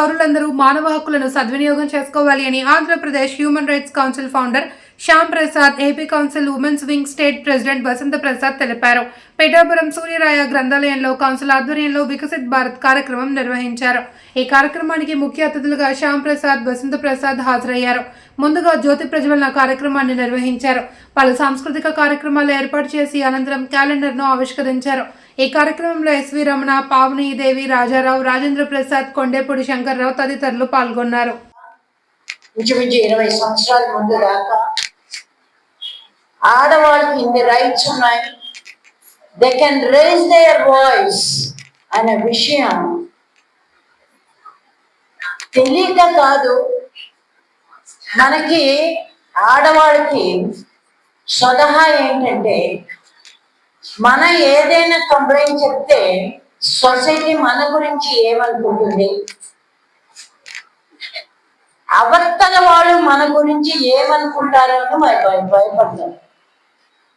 పౌరులందరూ మానవ హక్కులను సద్వినియోగం చేసుకోవాలి అని Andhra Pradesh human rights council founder Shyam Prasad AP council women's wing state president Vasantha Prasad తెలిపారు. పిఠాపురం సూర్యరాయ గ్రంథాలయంలో కౌన్సిల్ ఆధ్వర్యంలో వికసిత్ భారత్ కార్యక్రమం నిర్వహించారు. ఈ కార్యక్రమానికి ముఖ్య అతిథులుగా శ్యామ్ ప్రసాద్ వసంత ప్రసాద్ హాజరయ్యారు. ముందుగా జ్యోతి ప్రజ్వలన కార్యక్రమాన్ని నిర్వహించారు. పలు సాంస్కృతిక కార్యక్రమాలు ఏర్పాటు చేసి అనంతరం క్యాలెండర్ను ఆవిష్కరించారు. ఈ కార్యక్రమంలో ఎస్వి రమణ పావని దేవి రాజారావు రాజేంద్ర ప్రసాద్ కొండేపూడి శంకర్రావు తదితరులు పాల్గొన్నారు. ఇంచుమించు ఇరవై సంవత్సరాల ముందు దాకా ఆడవాళ్ళకి ఇన్ని రైట్స్ ఉన్నాయి. They can raise their voice అనే విషయం తెలియక కాదు మనకి ఆడవాళ్ళకి స్వతహా ఏంటంటే మనం ఏదైనా కంప్లైంట్ చెప్తే సొసైటీ మన గురించి ఏమనుకుంటుంది? అవతల వాళ్ళు మన గురించి ఏమనుకుంటారో అని భయ- భయపడతారు.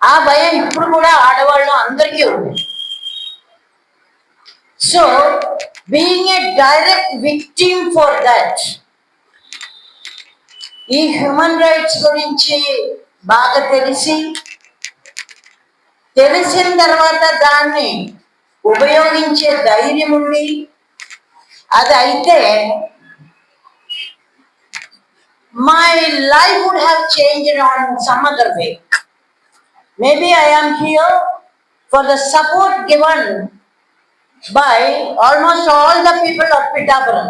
ఆ భయం ఇప్పుడు కూడా ఆడవాళ్ళు అందరికీ ఉంది. So being a direct victim for that ఈ హ్యూమన్ రైట్స్ గురించి బాగా తెలిసి తెలిసిన తర్వాత దాన్ని ఉపయోగించే ధైర్యం ఉండి అది అయితే my life would have changed on some other way. Maybe I am here for the support given by almost all the people of Pittapuram.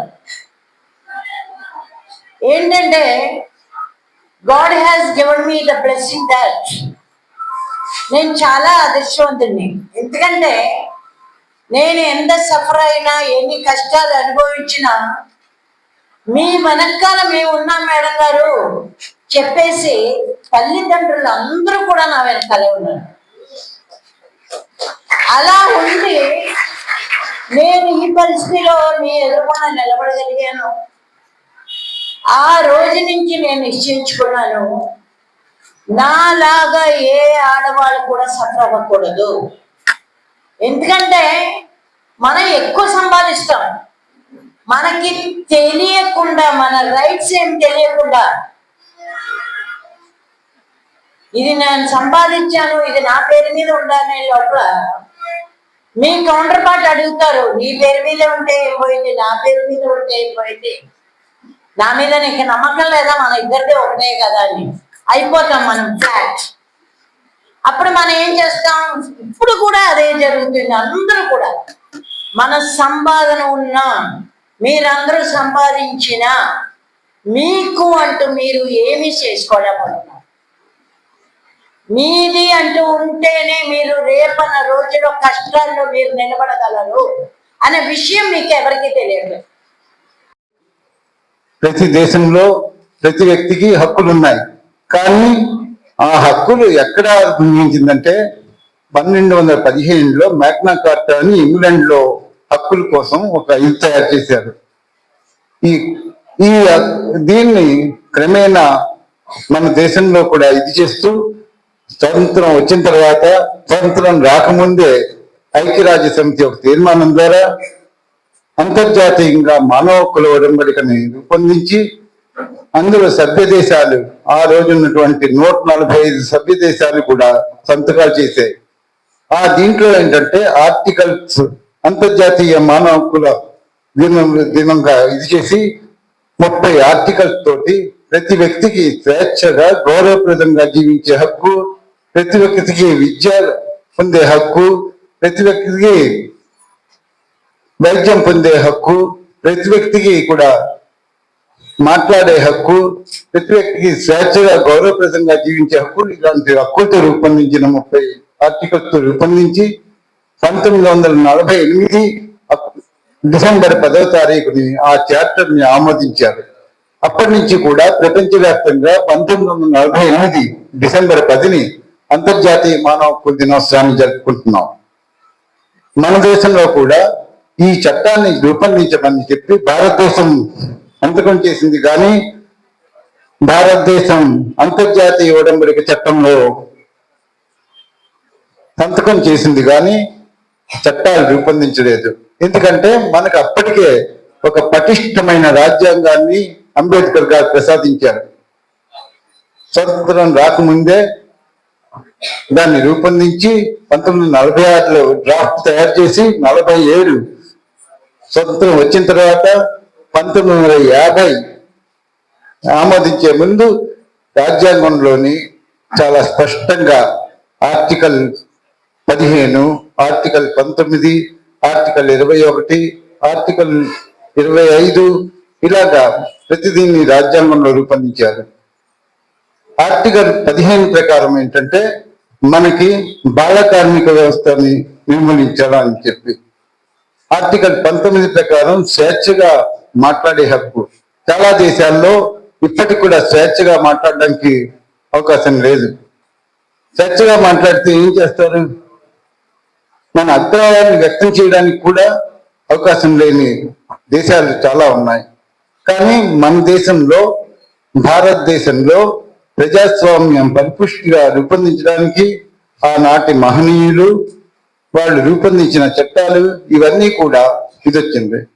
ఏంటంటే God has given me the blessing that నేను చాలా అదృష్టవంతుడిని. ఎందుకంటే నేను ఎంత suffer అయినా ఎన్ని కష్టాలు అనుభవించినా మీ వెనకాల మేము ఉన్నాం మేడం గారు చెప్పేసి తల్లిదండ్రులు అందరూ కూడా నా వెనకాలే ఉన్నారు. అలా ఉండి నేను ఈ పరిస్థితిలో మీ ఎదురుకుండా నిలబడగలిగాను. ఆ రోజు నుంచి నేను నిశ్చయించుకున్నాను. నాలాగా ఏ ఆడవాళ్ళు కూడా సఫర్ అవ్వకూడదు. ఎందుకంటే మనం ఎక్కువ సంపాదిస్తాం. మనకి తెలియకుండా మన రైట్స్ ఏం తెలియకుండా. ఇది నేను సంపాదించాను ఇది నా పేరు మీద ఉండాలనే లోపల మీ కౌంటర్ పార్ట్ అడుగుతారు నీ పేరు మీద ఉంటే ఏం పోయింది? నా పేరు మీద ఉంటే ఏం పోయింది? నా మీద నీకు నమ్మకం లేదా? మన ఇద్దరిదే ఒకటే కదా అని. అయిపోతాం మనం ఫ్లాట్ అప్పుడు మనం ఏం చేస్తాం? ఇప్పుడు కూడా అదే జరుగుతుంది అందరూ కూడా. మన సంపాదన ఉన్నా మీరందరూ సంపాదించిన మీకు అంటూ మీరు ఏమి చేసుకోలేకపోతున్నారు. మీది అంటూ ఉంటేనే మీరు రేపన్న రోజులో కష్టాల్లో మీరు నిలబడగలరు అనే విషయం మీకు ఎవరికి తెలియదు. ప్రతి దేశంలో ప్రతి వ్యక్తికి హక్కులు ఉన్నాయి కానీ ఆ హక్కులు ఎక్కడ ఉద్భవించిందంటే పన్నెండు వందల పదిహేనులో మ్యాగ్నా కార్టా అని ఇంగ్లాండ్లో హక్కుల కోసం ఒక ఇది తయారు చేశారు. ఈ ఈ దీన్ని క్రమేణా మన దేశంలో కూడా ఇది చేస్తూ స్వతంత్రం వచ్చిన తర్వాత స్వతంత్రం రాకముందే ఐక్యరాజ్య సమితి ఒక తీర్మానం ద్వారా అంతర్జాతీయంగా మానవ కుల ఉడంబడికని రూపొందించి అందులో సభ్య దేశాలు ఆ రోజు ఉన్నటువంటి నూట నలభై ఐదు సభ్య దేశాలు కూడా సంతకాలు చేశాయి. ఆ దీంట్లో ఏంటంటే ఆర్టికల్స్ అంతర్జాతీయ మానవ హక్కుల దినం దినంగా ఇది చేసి ముప్పై ఆర్టికల్స్ తోటి ప్రతి వ్యక్తికి స్వేచ్ఛగా గౌరవప్రదంగా జీవించే హక్కు ప్రతి వ్యక్తికి విద్య పొందే హక్కు ప్రతి వ్యక్తికి వైద్యం పొందే హక్కు ప్రతి వ్యక్తికి కూడా మాట్లాడే హక్కు ప్రతి వ్యక్తికి స్వేచ్ఛగా గౌరవప్రదంగా జీవించే హక్కు ఇలాంటి హక్కులతో రూపొందించిన ముప్పై ఆర్టికల్స్తో రూపొందించి పంతొమ్మిది వందల నలభై ఎనిమిది డిసెంబర్ పదవ తారీఖుని ఆ చార్టర్ని ఆమోదించారు. అప్పటి నుంచి కూడా ప్రపంచవ్యాప్తంగా పంతొమ్మిది వందల నలభై ఎనిమిది డిసెంబర్ పదిని అంతర్జాతీయ మానవ హక్కుల దినోత్సవాన్ని జరుపుకుంటున్నాం. మన దేశంలో కూడా ఈ చట్టాన్ని రూపొందించమని చెప్పి భారతదేశం సంతకం చేసింది. కానీ భారతదేశం అంతర్జాతీయ ఉడంబడిక చట్టంలో సంతకం చేసింది. కానీ చట్టాలు రూపొందించలేదు. ఎందుకంటే మనకు అప్పటికే ఒక పటిష్టమైన రాజ్యాంగాన్ని అంబేద్కర్ గారు ప్రసాదించారు. స్వతంత్రం రాకముందే దాన్ని రూపొందించి పంతొమ్మిది వందల నలభై ఆరులో డ్రాఫ్ట్ తయారు చేసి నలభై ఏడు స్వతంత్రం వచ్చిన తర్వాత పంతొమ్మిది వందల యాభై ఆమోదించే ముందు రాజ్యాంగంలోని చాలా స్పష్టంగా ఆర్టికల్ పదిహేను ఆర్టికల్ పంతొమ్మిది ఆర్టికల్ ఇరవై ఒకటి ఆర్టికల్ ఇరవై ఐదు ఇలాగా ప్రతిదీన్ని రాజ్యాంగంలో రూపొందించారు. ఆర్టికల్ పదిహేను ప్రకారం ఏంటంటే మనకి బాల కార్మిక వ్యవస్థని నిర్మూలించాలని చెప్పి. ఆర్టికల్ పంతొమ్మిది ప్రకారం స్వేచ్ఛగా మాట్లాడే హక్కు. చాలా దేశాల్లో ఇప్పటికి కూడా స్వేచ్ఛగా మాట్లాడడానికి అవకాశం లేదు. స్వేచ్ఛగా మాట్లాడితే ఏం చేస్తారు? మన అభిప్రాయాన్ని వ్యక్తం చేయడానికి కూడా అవకాశం లేని దేశాలు చాలా ఉన్నాయి. కానీ మన దేశంలో భారతదేశంలో ప్రజాస్వామ్యం పరిపుష్టిగా రూపొందించడానికి ఆనాటి మహనీయులు వాళ్ళు రూపొందించిన చట్టాలు ఇవన్నీ కూడా ఇదొచ్చింది.